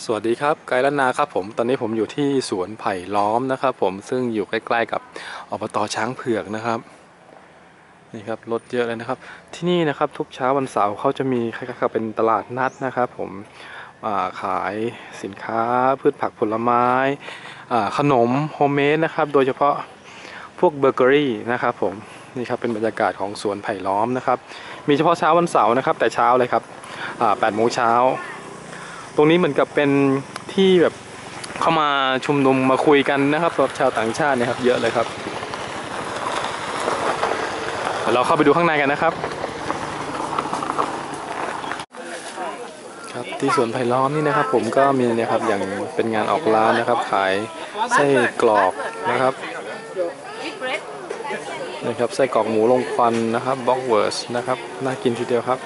สวัสดีครับไกด์ล้านนาครับผมตอนนี้ผมอยู่ที่สวนไผ่ล้อมนะครับผมซึ่งอยู่ใกล้ๆกับอบตช้างเผือกนะครับนี่ครับรถเยอะเลยนะครับ ที่นี่นะครับทุกเช้าวันเสาร์เขาจะมีคล้ายๆกับเป็นตลาดนัดนะครับ ผมาขายสินค้าพืชผักผลไม้ขนมโฮมเมดนะครับ โดยเฉพาะพวกเบเกอรี่นะครับผมนี่ครับเป็นบรรยากาศของสวนไผ่ล้อมนะครับ มีเฉพาะเช้าวันเสาร์นะครับ แต่เช้าเลยครับอ่า8โมงเช้า ตรงนี้เหมือนกับเป็นที่แบบเข้ามาชุมนุมมาคุยกันนะครับสำหรับชาวต่างชาตินะครับ เยอะเลยครับเราเข้าไปดูข้างในกันนะครับ ครับที่สวนไผ่ล้อมนี่นะครับ ผมก็มีนะครับอย่างเป็นงานออกร้านนะครับ ขายไส้กรอกนะครับนะครับไส้กรอกหมูลงควันนะครับบ็อกเวิร์สนะครับน่ากินทีเดียวครับ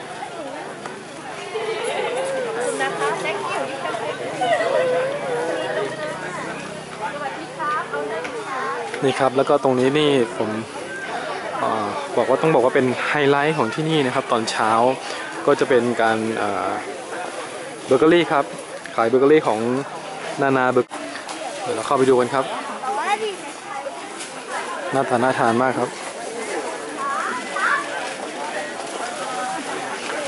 นี่ครับแล้วก็ตรงนี้นี่ผมอบอกว่าต้องบอกว่าเป็นไฮไลท์ของที่นี่นะครับ ตอนเช้าก็จะเป็นการอ่าเบเกอรี่ครับ ขายเบเกอรี่ของนานาเบเกเดี๋ยวเราเข้าไปดูกันครับน่าทานน่าทานมากครับ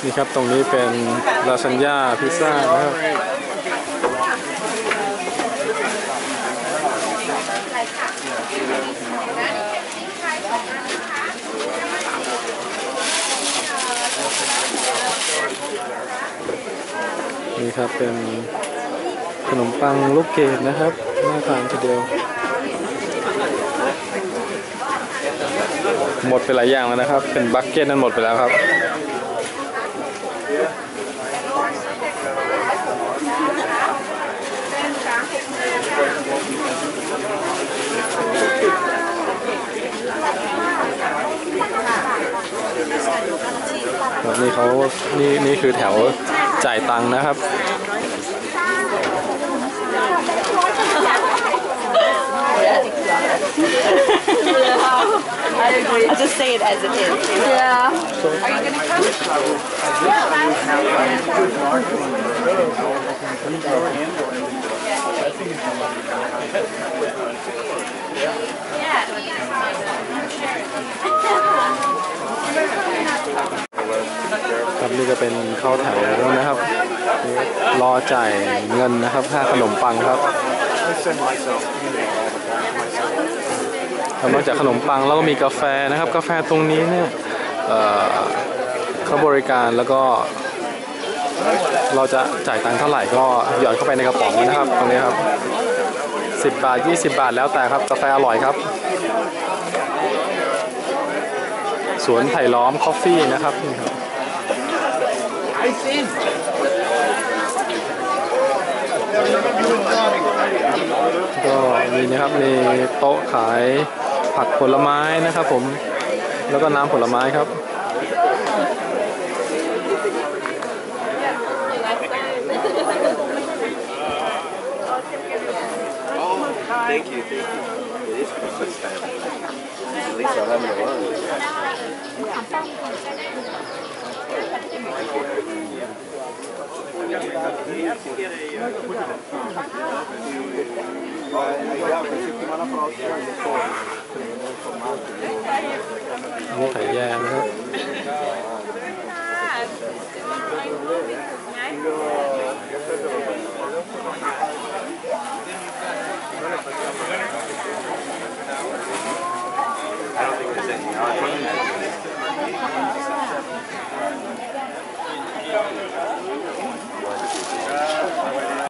นี่ครับตรงนี้เป็นลาซานญ่าพิซซ่านะครับ นี่ครับเป็นขนมปังลูกเกดนะครับน่าทานทีเดียว หมดไปหลายอย่างแล้วนะครับ เป็นบัคเก็ตนั้นหมดไปแล้วครับนี่เขานี่นี่คือแถว จ่ายตังค์นะครับ I'll just say it as it is. Yeah. Are you gonna come? Yeah. ครับ นี่ก็เป็นเข้าแถวนะครับ รอจ่ายเงินนะครับค่าขนมปังครับนอกจากขนมปังแล้วก็มีกาแฟนะครับ กาแฟตรงนี้เนี่ยเอ่อเขาบริการแล้วก็ เราจะจ่ายตังค์เท่าไหร่ก็หยอดเข้าไปในกระป๋องนะครับ ตรงนี้ครับ 10 บาท 20 บาทแล้วแต่ครับ กาแฟอร่อยครับ สวนไผ่ล้อมคอฟฟี่นะครับนี่ครับ ก็มีนะครับมีโต๊ะขายผักผลไม้นะครับผม แล้วก็น้ำผลไม้ครับ Thank you, thank you. It